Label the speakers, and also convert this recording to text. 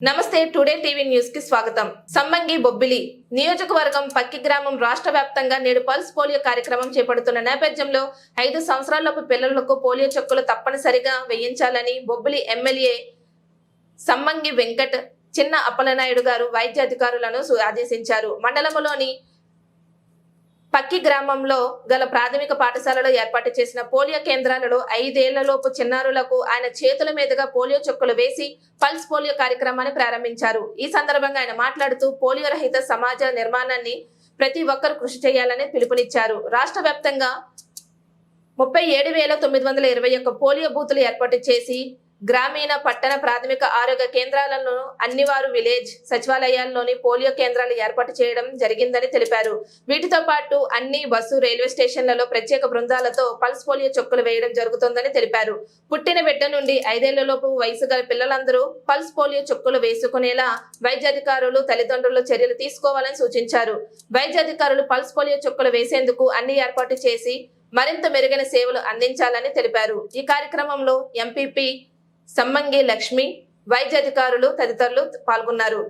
Speaker 1: నమస్తే today TV న్యూస్కి స్వాగతం. సమ్మంగి బొబ్బిలి నియోజకవర్గం పక్కి గ్రామం రాష్ట్ర వ్యాప్తంగా నేడు పల్స్ పోలియో కార్యక్రమం చేపడుతున్న నేపథ్యంలో ఐదు సంవత్సరాలలోపు పిల్లలకు పోలియో చెక్కులు తప్పనిసరిగా వేయించాలని బొబ్బిలి ఎమ్మెల్యే సమ్మంగి వెంకట్ చిన్న అప్పలనాయుడు గారు వైద్య అధికారులను ఆదేశించారు. మండలంలోని పక్కి గ్రామంలో గల ప్రాథమిక పాఠశాలలో ఏర్పాటు చేసిన పోలియో కేంద్రాలలో ఐదేళ్ళలోపు చిన్నారులకు ఆయన చేతుల మీదుగా పోలియో చుక్కలు వేసి పల్స్ పోలియో కార్యక్రమాన్ని ప్రారంభించారు. ఈ సందర్భంగా ఆయన మాట్లాడుతూ పోలియో రహిత సమాజ నిర్మాణాన్ని ప్రతి ఒక్కరు కృషి చేయాలని పిలుపునిచ్చారు. రాష్ట్ర వ్యాప్తంగా ముప్పై ఏడు వేల తొమ్మిది వందల ఇరవై ఒక్క పోలియో బూతులు ఏర్పాటు చేసి గ్రామీణ పట్టణ ప్రాథమిక ఆరోగ్య కేంద్రాలను అన్ని వారు విలేజ్ సచివాలయాల్లోని పోలియో కేంద్రాలు ఏర్పాటు చేయడం జరిగిందని తెలిపారు. వీటితో పాటు అన్ని బస్సు రైల్వే స్టేషన్లలో ప్రత్యేక బృందాలతో పల్స్ పోలియో చొక్కులు వేయడం జరుగుతోందని తెలిపారు. పుట్టిన బిడ్డ నుండి ఐదేళ్ళలోపు వయసు గల పిల్లలందరూ పల్స్ పోలియో చొక్కులు వేసుకునేలా వైద్యాధికారులు తల్లిదండ్రులు చర్యలు తీసుకోవాలని సూచించారు. వైద్యాధికారులు పల్స్ పోలియో చొక్కులు వేసేందుకు అన్ని ఏర్పాటు చేసి మరింత మెరుగైన సేవలు అందించాలని తెలిపారు. ఈ కార్యక్రమంలో ఎంపీపీ సమ్మంగి లక్ష్మి వైద్య అధికారులు తదితరులు పాల్గొన్నారు.